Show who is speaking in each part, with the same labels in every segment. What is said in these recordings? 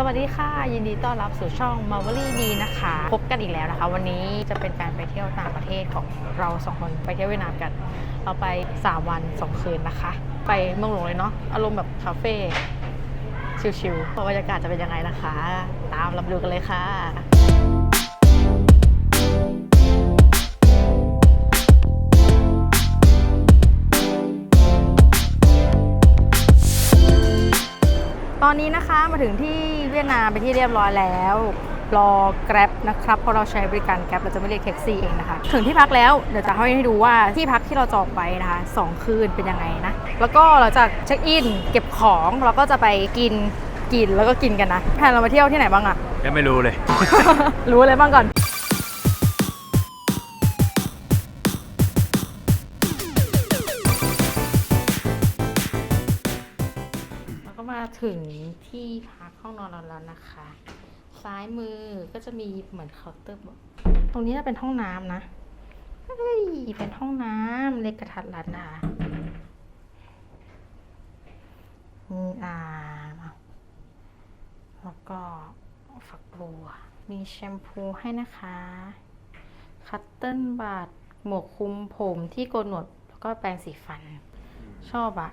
Speaker 1: สวัสดีค่ะ ยินดีต้อนรับสู่ช่อง m a r v e l y ดีนะคะ พบกันอีกแล้วนะคะ วันนี้จะเป็นการไปเที่ยวต่างประเทศของเราสองคนไปเที่ยวเวียดนามกัน เราไป 3 วัน 2 คืนนะคะ ไปเมืองหลวงเลยเนาะอารมณ์แบบคาเฟ่ชิลๆบรรยากาศจะเป็นยังไงนะคะ ตามรับดูกันเลยค่ะ ตอนนี้นะคะมาถึงที่เวียดนามไปนที่เรียบร้อยแล้ว รอ Grab นะครับเพราะเราใช้บริการ Grab เราจะไม่เรียกแท็กซี่เองนะคะ ถึงที่พักแล้วเดี๋ยวจะให้ดูว่าที่พักที่เราจองไปนะคะสองคืนเป็นยังไงนะ แล้วก็เราจะเช็คอินเก็บของเราก็จะไปกินกินแล้วก็กินกันนะแพนเรามาเที่ยวที่ไหนบ้างอะ
Speaker 2: ยังไม่รู้เลย
Speaker 1: รู้อะไรบ้างก่อน มาถึงที่พักห้องนอนเราแล้วนะคะ ซ้ายมือก็จะมีเหมือนเคาน์เตอร์บตรงนี้จะเป็นห้องน้ำนะเฮ้ยเป็นห้องน้ำเล็กกระทัดรัดนะคะมีอ่างแล้วก็ฝักบัว มีแชมพูให้นะคะ คัตเติ้ลบาดหมวกคุมผมที่โกนหนวด แล้วก็แปรงสีฟัน ชอบอะ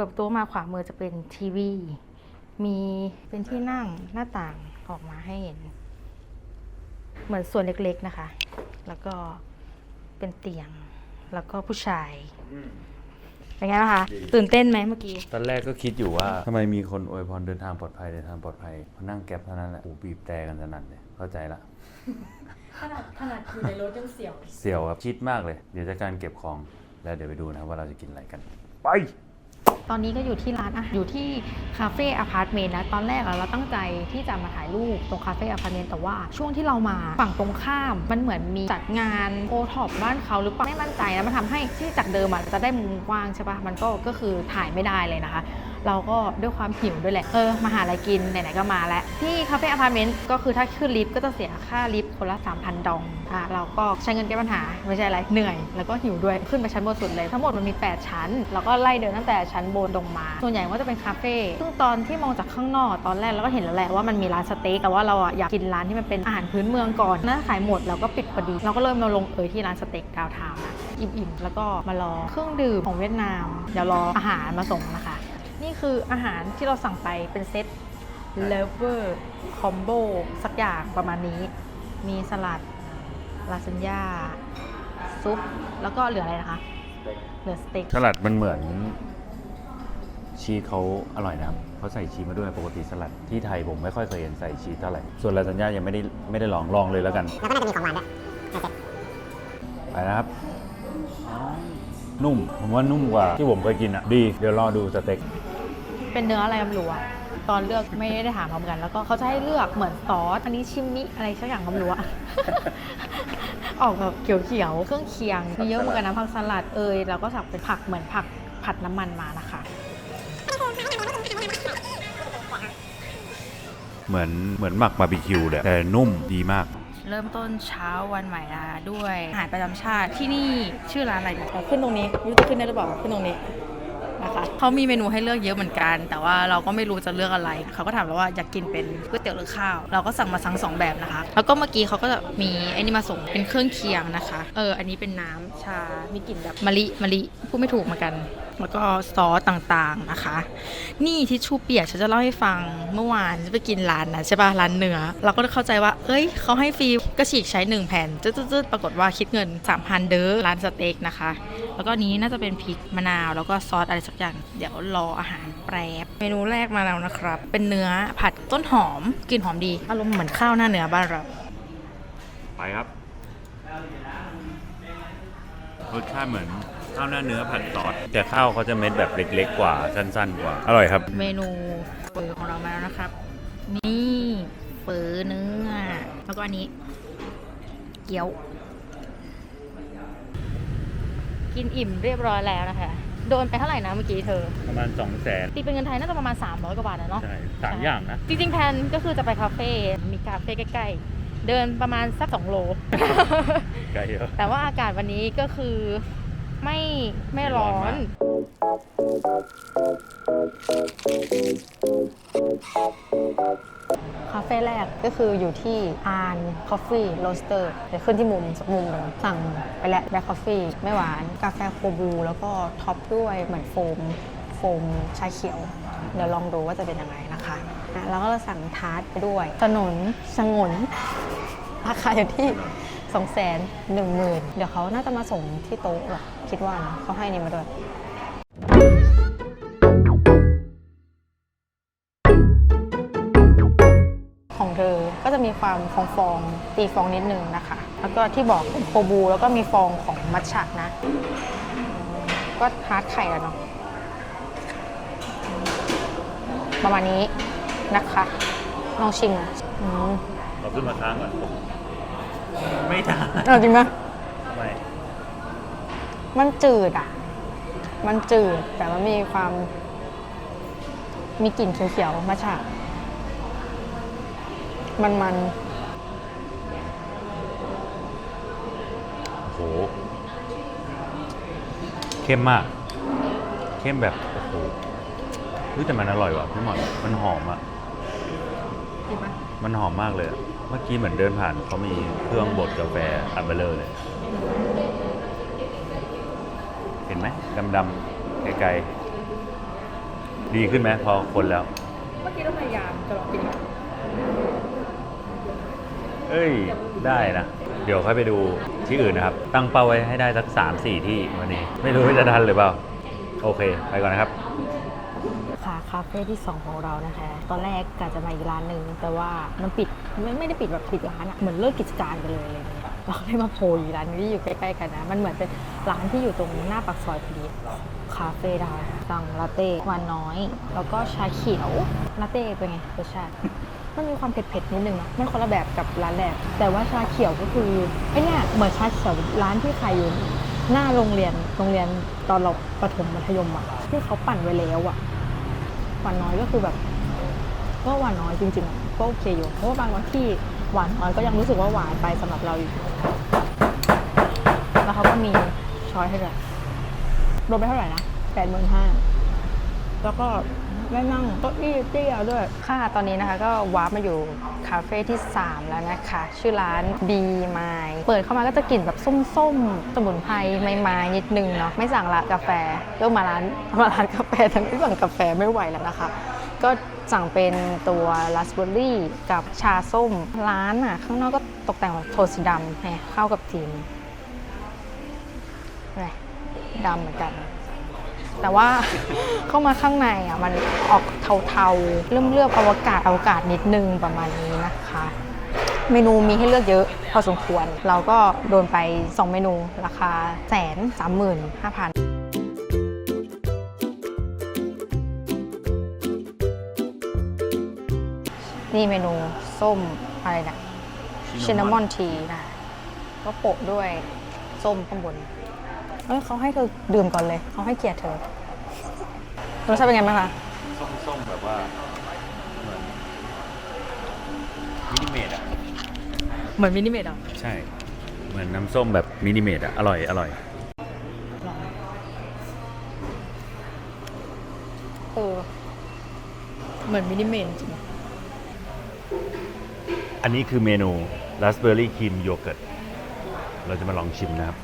Speaker 1: ปิดประตูมาขวามือจะเป็นทีวี มีเป็นที่นั่งหน้าต่างออกมาให้เห็น เหมือนส่วนเล็กๆนะคะ แล้วก็เป็นเตียง แล้วก็ผู้ชายเป็นไงบ้างคะ
Speaker 2: ดี
Speaker 1: ตื่นเต้นไหมเมื่อกี้
Speaker 2: ตอนแรกก็คิดอยู่ว่าทำไมมีคนอวยพรเดินทางปลอดภัยเดินทางปลอดภัยพอนั่งแก๊ปเท่านั้นแหละโอ้บีบแต่กันสนั่นเลยเข้าใจละ
Speaker 1: ขนาดขนาดอยู่ในรถยังเสียว
Speaker 2: เสียวครับคิดมากเลย เดี๋ยวจะการเก็บของแล้วเดี๋ยวไปดูนะครับว่าเราจะกินอะไรกัน ไป
Speaker 1: ตอนนี้ก็อยู่ที่ร้านอาหารอยู่ที่คาเฟ่อพาร์ตเมนต์นะ ตอนแรกเราตั้งใจที่จะมาถ่ายรูปตรงคาเฟ่อพาร์ตเมนต์แต่ว่าช่วงที่เรามาฝั่งตรงข้าม มันเหมือนมีจัดงานโอท็อปบ้านเขาหรือเปล่าไม่มั่นใจแล้วมันทำให้ที่จากเดิมอะจะได้มุมกว้างใช่ปะมันก็ก็คือถ่ายไม่ได้เลยนะคะ เราก็ด้วยความหิวด้วยแหละ เออ มาหาอะไรกิน ไหนๆก็มาแล้ว ที่คาเฟ่อพาร์ตเมนต์ก็คือถ้าขึ้นลิฟต์ก็จะเสียค่าลิฟต์คนละ 3,000 ดองอะเราก็ใช้เงินแก้ปัญหา ไม่ใช่อะไร เหนื่อย แล้วก็หิวด้วย ขึ้นไปชั้นบนสุดเลย ทั้งหมดมันมี 8 ชั้น แล้วก็ไล่เดินตั้งแต่ชั้นบนลงมา ส่วนใหญ่ก็จะเป็นคาเฟ่ ซึ่งตอนที่มองจากข้างนอกตอนแรกเราก็เห็นแล้วแหละว่ามันมีร้านสเต็ก แต่ว่าเราอะอยากกินร้านที่มันเป็นอาหารพื้นเมืองก่อนน่าขายหมดแล้วก็ปิดพอดี เราก็เริ่มมาลงเอยที่ร้านสเต็กดาวทาวน์อิ่มๆแล้วก็มารอเครื่องดื่มของเวียดนามเดี๋ยวรออาหารมาส่งนะคะ นี่คืออาหารที่เราสั่งไปเป็นเซต Lover Combo สักอย่างประมาณนี้ มีสลัดลาซานญ่าซุป แล้วก็เหลืออะไรนะคะ เหลือสเต็ก
Speaker 2: สลัดมันเหมือน ชีสเขาอร่อยนะครับเขาใส่ชีสมาด้วยปกติสลัดที่ไทยผมไม่ค่อยเคยเห็นใส่ชีสเท่าไหร่ ส่วนลาซานญ่ายังไม่ได้ไม่ได้ลองลองเลยแล้วกัน
Speaker 3: แล้วก็น่าจะมีของหวานด้วย
Speaker 2: ไปนะครับนุ่ม ผมว่านุ่มกว่าที่ผมเคยกินอะ ดี เดี๋ยวรอดูสเต็ก
Speaker 1: เป็นเนื้ออะไรไม่รู้อะตอนเลือกไม่ได้ถามพร้อมกัน แล้วก็เขาจะให้เลือกเหมือนซอสอันนี้ชิมมิอะไรสักอย่างก็ไม่รู้อะ ออกแบบเขียวๆเครื่องเคียงมีเยอะเหมือนกันนะผักสลัดเอยแล้วก็สั่งเป็นผักเหมือนผักผัดน้ำมันมานะคะ
Speaker 2: เหมือนเหมือนหมักบาร์บีคิวเลยแต่นุ่มดีมาก
Speaker 1: เริ่มต้นเช้าวันใหม่นะคะด้วยอาหารประจำชาติที่นี่ชื่อร้านอะไรดี ขึ้นตรงนี้ไม่รู้จะขึ้นได้หรือเปล่าขึ้นตรงนี้ นะคะเขามีเมนูให้เลือกเยอะเหมือนกัน แต่ว่าเราก็ไม่รู้จะเลือกอะไรเขาก็ถามเราว่าอยากกินเป็นก๋วยเตี๋ยวหรือข้าว เราก็สั่งมาทั้งสองแบบนะคะ แล้วก็เมื่อกี้เขาก็จะมีไอ้นี่มาส่งเป็นเครื่องเคียงนะคะ เออ อันนี้เป็นน้ำชา มีกลิ่นแบบมะลิมะลิพูดไม่ถูกเหมือนกัน แล้วก็ซอสต่างๆนะคะ นี่ทิชชู่เปียกฉันจะเล่าให้ฟังเมื่อวานจะไปกินร้านนะใช่ป่ะร้านเนื้อเราก็เข้าใจว่า เอ้ยเขาให้ฟรีก็ฉีกใช้1แผ่นจืดๆๆปรากฏว่าคิดเงิน3,000เด้อร้านสเต็กนะคะ แล้วก็นี้น่าจะเป็นพริกมะนาว แล้วก็ซอสอะไรสักอย่างเดี๋ยวรออาหารแปรบเมนูแรกมาแล้วนะครับ เป็นเนื้อผัดต้นหอมกลิ่นหอมดีอารมณ์เหมือนข้าวหน้าเนื้อบ้านเรา
Speaker 2: ไปครับรสชาติเหมือน ข้าวหน้าเนื้อผัดซอสแต่ข้าวเขาจะเม็ดแบบเล็กๆกว่าสั้น ๆ กว่า อร่อยครับ
Speaker 1: เมนูเฟอของเรามาแล้วนะครับ นี่เฟอเนื้อ แล้วก็อันนี้ เกี๊ยว กินอิ่มเรียบร้อยแล้วนะคะ โดนไปเท่าไหร่นะเมื่อกี้เธอ
Speaker 2: ประมาณ2 0 0แสน
Speaker 1: ตีเป็นเงินไทยน่าจะประมาณ 300 กว่าบาทนะเนาะ
Speaker 2: ใช่สามอย่างนะ
Speaker 1: จริงๆแพลนก็คือจะไปคาเฟ่ มีคาเฟ่ใกล้ๆ เดินประมาณสัก2โล
Speaker 2: ไกลเยอะ
Speaker 1: แต่ว่าอากาศวันนี้ก็คือ ไม่ไม่ร้อน
Speaker 2: ไม่ร้อน
Speaker 1: คาเฟ่แรกก็คืออยู่ที่อาร์นคอฟฟี่โรสเตอร์เดี๋ยวขึ้นที่มุมสักมุมหนึ่งสั่งไปแล้วแบล็คคอฟฟี่ไม่หวาน กาแฟโคบู แล้วก็ท็อปด้วยเหมือนโฟม โฟมชาเขียว เดี๋ยวลองดูว่าจะเป็นยังไงนะคะนะแล้วก็เราสั่งทาร์ตไปด้วยถนนสงนราคาอยู่ที่ 2 1 0 0 0 0เดี๋ยวเขาน่าจะมาส่งที่โต๊ะหรอกคิดว่านะเขาให้นี่มาด้วยของเธอก็จะมีความฟองฟองๆตีฟองนิดนึงนะคะ แล้วก็ที่บอกเป็นโคบูแล้วก็มีฟองของมัทฉะนะ ก็ฮาร์ดไข่อะเนาะประมาณนี้นะคะ ลองชิมอะอืม
Speaker 2: เราขึ้นมาค้างก่อน ไม่ได้
Speaker 1: เอาจริงไหม
Speaker 2: ไม่
Speaker 1: มันจืดอะ มันจืดแต่มันมีความ มีกลิ่นเขียวๆมัทฉะมันมัน
Speaker 2: โอ้โหเข้มมาก เข้มแบบโอ้โหเฮ้ยแต่มันอร่อยว่ะพี่หมอนมันหอมอะ
Speaker 1: ๆจริงไหม
Speaker 2: มันหอมมากเลยอะ เมื่อกี้เหมือนเดินผ่านเขามีเครื่องบดกาแฟอันเบลเลอร์เลย เห็นไหมดำๆไกลๆ ดีขึ้นไหมพอคนแล้ว
Speaker 1: เมื่อกี้เราพยายามจะลองกิน
Speaker 2: เอ้ย ได้นะ เดี๋ยวค่อยไปดูที่อื่นนะครับ ตั้งเป้าไว้ให้ได้สักสามสี่ที่วันนี้ ไม่รู้ว่าจะทันหรือเปล่า โอเค ไปก่อนนะครับ
Speaker 1: ค่ะคาเฟ่ที่ 2 ของเรานะคะ ตอนแรกกะจะมาอีกร้านหนึ่งแต่ว่ามันปิด ไม่ไม่ได้ปิดแบบปิดร้านอะเหมือนเลิกกิจการไปเลยอะไรเลยเราก็เลยมาโผล่อยู่ร้านนี้ที่อยู่ใกล้ๆกันนะ มันเหมือนเป็นร้านที่อยู่ตรงหน้าปากซอยพอดีคาเฟ่ดาวสั่งลาเต้วานน้อย แล้วก็ชาเขียวลาเต้เป็นไงรสชาติมันมีความเผ็ดๆนิดนึงนะมันคนละแบบกับร้านแรก แต่ว่าชาเขียวก็คือไอเนี่ยเหมือนชาเขียวร้านที่ขายอยู่หน้าโรงเรียนโรงเรียนตอนเราประถมมัธยมอะที่เขาปั่นไว้แล้วอะหวานน้อยก็คือแบบก็หวานน้อยจริงๆอะ ก็โอเคอยู่เพราะว่าบางวันที่หวานน้อยก็ยังรู้สึกว่าหวานไปสำหรับเราอยู่ แล้วเขาก็มีช้อยให้ด้วยรวมไปเท่าไหร่นะแปดหมื่นห้าแล้วก็ได้นั่งเก็อี้เตี้ยด้วย ค่ะ ตอนนี้นะคะก็วาร์ปมาอยู่คาเฟ่ที่ 3 แล้วนะคะ ชื่อร้าน B m i เปิดเข้ามาก็จะกลิ่นแบบส้มๆ สมุนไพรไม้ๆนิดนึงเนาะ ไม่สั่งละกาแฟก็มาร้านมาร้านกาแฟทั้งที่สั่งกาแฟไม่ไหวแล้วนะคะ ก็สั่งเป็นตัวราสเบอร์รี่กับชาส้มร้านอะ ข้างนอกก็ตกแต่งแบบโทนสีดำแหมเข้ากับธีมไงดำเหมือนกัน แต่ว่าเข้ามาข้างในอะ มันออกเทาๆ เริ่มเลือกอวกาศอวกาศนิดนึงประมาณนี้นะคะ เมนูมีให้เลือกเยอะพอสมควร เราก็โดนไป 2 เมนูราคาแสนสามหมื่นห้าพัน นี่เมนูส้มอะไรนะชินนามอนทีนะก็โปะด้วยส้มข้างบนเอ้ยเขาให้เธอดื่มก่อนเลย เขาให้เกียรติเธอรสชาติเป็นไงบ้างคะ
Speaker 2: ส้มๆแบบว่าเหมือนมินิเมดอะ
Speaker 1: เหมือนมินิเมดอะ
Speaker 2: ใช่ เหมือนน้ำส้มแบบมินิเมดอะอร่อยอร่อย
Speaker 1: เออเหมือนมินิเมดจริง
Speaker 2: อันนี้คือเมนูราสเบอร์รี่ครีมโยเกิร์ต เราจะมาลองชิมนะครับ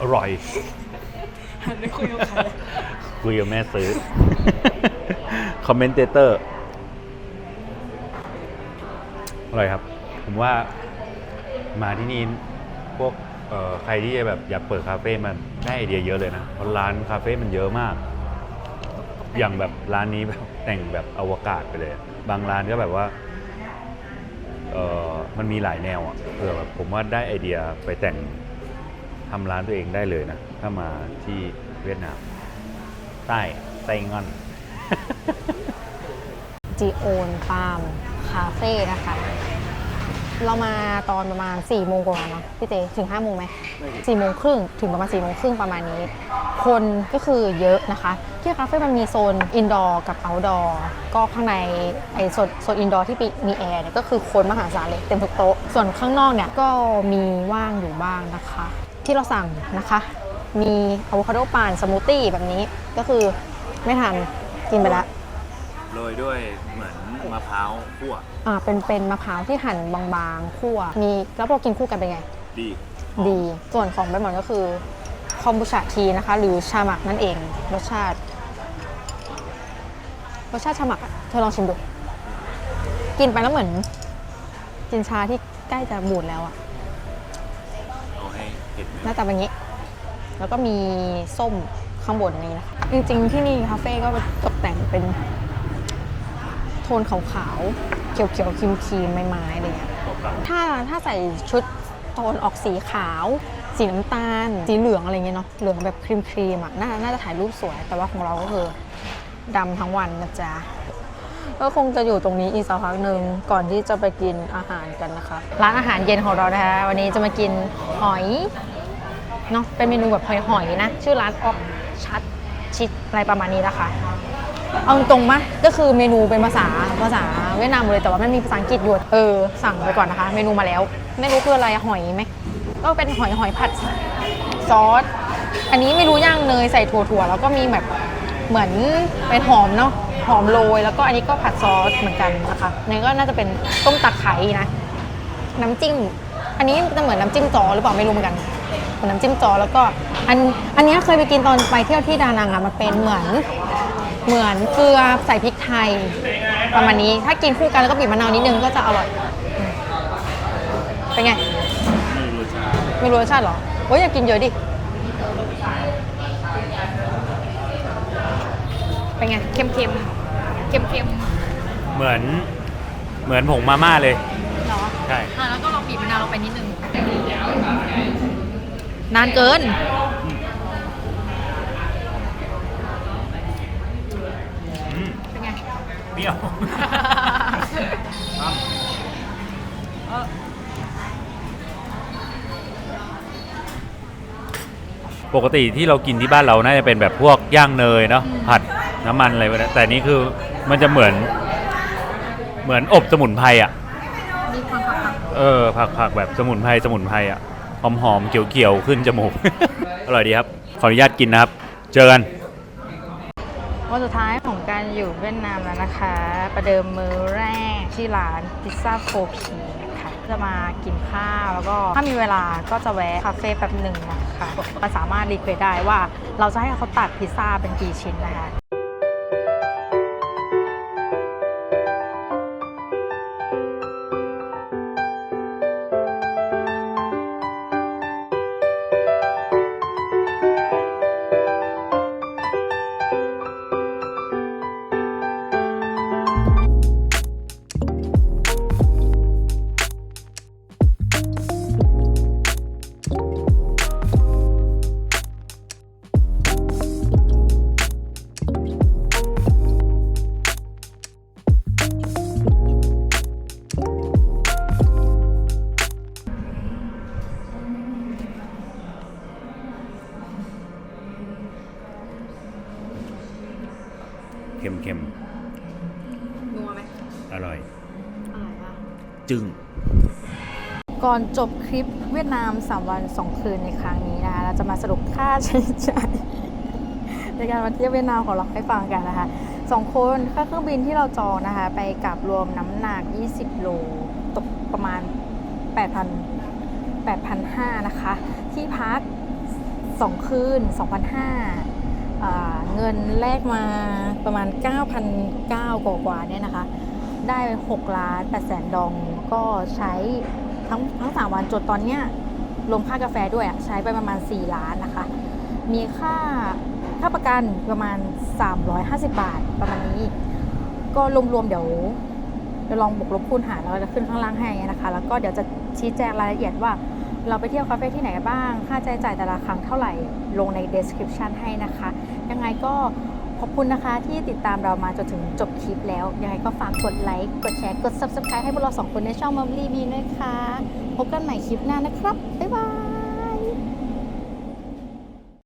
Speaker 2: อร่อย
Speaker 1: หันไปคุยกับใคร
Speaker 2: คุยกับแม่ซื้อ คอมเมนเตเตอร์ อร่อยครับ ผมว่ามาที่นี่ พวกใครที่จะแบบอยากเปิดคาเฟ่มันได้ไอเดียเยอะเลยนะเพราะร้านคาเฟ่มันเยอะมาก อย่างแบบร้านนี้แบบแต่งแบบอวกาศไปเลย บางร้านก็แบบว่าเออมันมีหลายแนวอะเผื่อแบบผมว่าได้ไอเดียไปแต่งทำร้านตัวเองได้เลยนะ ถ้ามาที่เวียดนาม ใต้ไต้งอน
Speaker 1: จีโอนฟาร์มคาเฟ่นะคะ เรามาตอนประมาณ4ี่โมงกว่าเนาะพี่เจถึง5้าโมงไหมสี่โมงครึ่งถึงประมาณ4ี่โมงครึ่งประมาณนี้ คนก็คือเยอะนะคะ ที่คาเฟ่มันมีโซนอินดอร์กับเอาท์ดอร์ก็ข้างในไอโซนโซนอินดอร์ที่มีแอร์เนี่ยก็คือคนมหาศาลเลยเต็มทุกโต๊ะ ส่วนข้างนอกเนี่ยก็มีว่างอยู่บ้างนะคะ ที่เราสั่งนะคะ มีอะโวคาโดปั่นสมูทตี้แบบนี้ก็คือไม่ทันกินไปแล้ว
Speaker 2: โรยด้วยเห มือนมะพร้าวคั่ว
Speaker 1: อ่าเป็นเป็นมะพร้าวที่หั่นบางๆคั่วมีแล้วพอกินคู่กันเป็นไง
Speaker 2: ดี
Speaker 1: ดี ส่วนของใบหมอนก็คือคอมบูชาทีนะคะ หรือชาหมักนั่นเองรสชาติรสชาติชาหมักอะเธอลองชิมดู กินไปแล้วเหมือนกินชาที่ใกล้จะบูดแล้วอะ
Speaker 2: เอาให้เห็นไหม
Speaker 1: หน้าตาเป็นอย่างนี้ แล้วก็มีส้มข้างบนนี้นะคะจริงๆที่นี่คาเฟ่ก็ตกแต่งเป็น โทนขาวๆ เขียวๆครีมๆไม้ๆอะไรเงี้ยถ้าถ้าใส่ชุดโทนออกสีขาว สีน้ำตาล สีเหลืองอะไรเงี้ยเนาะเหลืองแบบครีมครีมๆอะน่าน่าจะถ่ายรูปสวย แต่ว่าของเราก็คือดำทั้งวันนะจ๊ะก็คงจะอยู่ตรงนี้อีกสักพักหนึ่งก่อนที่จะไปกินอาหารกันนะคะร้านอาหารเย็นของเรานะคะวันนี้จะมากินหอยเนาะเป็นเมนูแบบหอยหอยๆนะ ชื่อร้านออกชัดชิดอะไรประมาณนี้นะคะ เอาตรงมะก็คือเมนูเป็นภาษาภาษาเวียดนามหมดเลยแต่ว่าไม่มีภาษาอังกฤษอยู่เออสั่งไปก่อนนะคะ เมนูมาแล้ว ไม่รู้คืออะไรหอยไหมก็เป็นหอยหอยผัดซอสอันนี้ไม่รู้ย่างเนยใส่ถั่วๆแล้วก็มีแบบเหมือนเป็นหอมเนาะหอมโรยแล้วก็อันนี้ก็ผัดซอสเหมือนกันนะคะนี่ก็น่าจะเป็นต้มตะไคร้นะน้ำจิ้มอันนี้จะเหมือนน้ำจิ้มจอหรือเปล่าไม่รู้เหมือนกันเหมือนน้ำจิ้มจอแล้วก็อันอันนี้เคยไปกินตอนไปเที่ยวที่ดานังอะมันเป็นเหมือน เหมือนเกลือใส่พริกไทย ประมาณนี้ถ้ากินคู่กันแล้วก็บีบมะนาวนิดนึงก็จะอร่อยอืมเป็นไง
Speaker 2: ไม่รู้รสชาติ
Speaker 1: ไม่รู้รสชาติเหรอโอ้ยอยากกินเยอะดิเป็นไงเค็มเค็มเค็มเค็ม
Speaker 2: เหมือนเหมือนผงมาม่าเลย
Speaker 1: เหรอ
Speaker 2: ใช่
Speaker 1: อะแล้วก็ลองบีบมะนาวลงไปนิดนึงนานเกิน
Speaker 2: อืม
Speaker 1: เป็นไง
Speaker 2: เปรี้ ยวปกติที่เรากินที่บ้านเราน่าจะเป็นแบบพวกย่างเนยเนาะ
Speaker 1: อืม
Speaker 2: ผัดน้ำมันอะไรพวกนั้นแต่นี่คือมันจะเหมือน เหมือนอบสมุนไพรอะ
Speaker 1: มีความผัก
Speaker 2: เออผักผักแบบสมุนไพรสมุนไพรอะหอมหอมๆเขียวเขียวๆขึ้นจมูก อร่อยดีครับ ขออนุญาตกินนะครับ เจอกัน
Speaker 1: วันสุดท้ายของการอยู่เวียดนามแล้วนะคะ ประเดิมมื้อแรกที่ร้านพิซซ่าโฟพีนะคะจะมากินข้าวแล้วก็ถ้ามีเวลาก็จะแวะคาเฟ่แป๊บหนึ่งนะคะก็สามารถรีเควสได้ว่าเราจะให้เขาตัดพิซซ่าเป็นกี่ชิ้นนะคะ ก่อนจบคลิปเวียดนาม 3 วัน 2 คืนในครั้งนี้นะคะเราจะมาสรุปค่าใช้จ่ายในการมาเที่ยวเวียดนามของเราให้ฟังกันนะคะสองคนค่าเครื่องบินที่เราจองนะคะ ไปกับรวมน้ำหนัก 20 โล ตกประมาณ 8,000 8,500 นะคะ ที่พัก 2 คืน 2,500อ่าเงินแลกมาประมาณ 9,900 กว่าๆเนี่ยนะคะ ได้ 6 ล้าน8แสนดองก็ใช้ ทั้งทั้งสามวันจดตอนเนี้ยรวมค่ากาแฟด้วยอะใช้ไปประมาณ 4 ล้านนะคะ มีค่าค่าประกันประมาณ 350 บาทประมาณนี้ ก็รวมๆเดี๋ยวเดี๋ยวลองบวกลบคูณหารแล้วจะขึ้นข้างล่างให้นะคะ แล้วก็เดี๋ยวจะชี้แจงรายละเอียดว่า เราไปเที่ยวคาเฟ่ที่ไหนกันบ้าง ค่าใช้จ่ายแต่ละครั้งเท่าไหร่ลงใน description ให้นะคะ ยังไงก็ ขอบคุณนะคะที่ติดตามเรามาจนถึงจบคลิปแล้ว ยังไงก็ฝากกดไลค์ กดแชร์ กด subscribe ให้พวกเราสองคนในช่อง m o m l y b ด้วยค่ะ พบกันใหม่คลิปหน้านะครับ บ๊ายบาย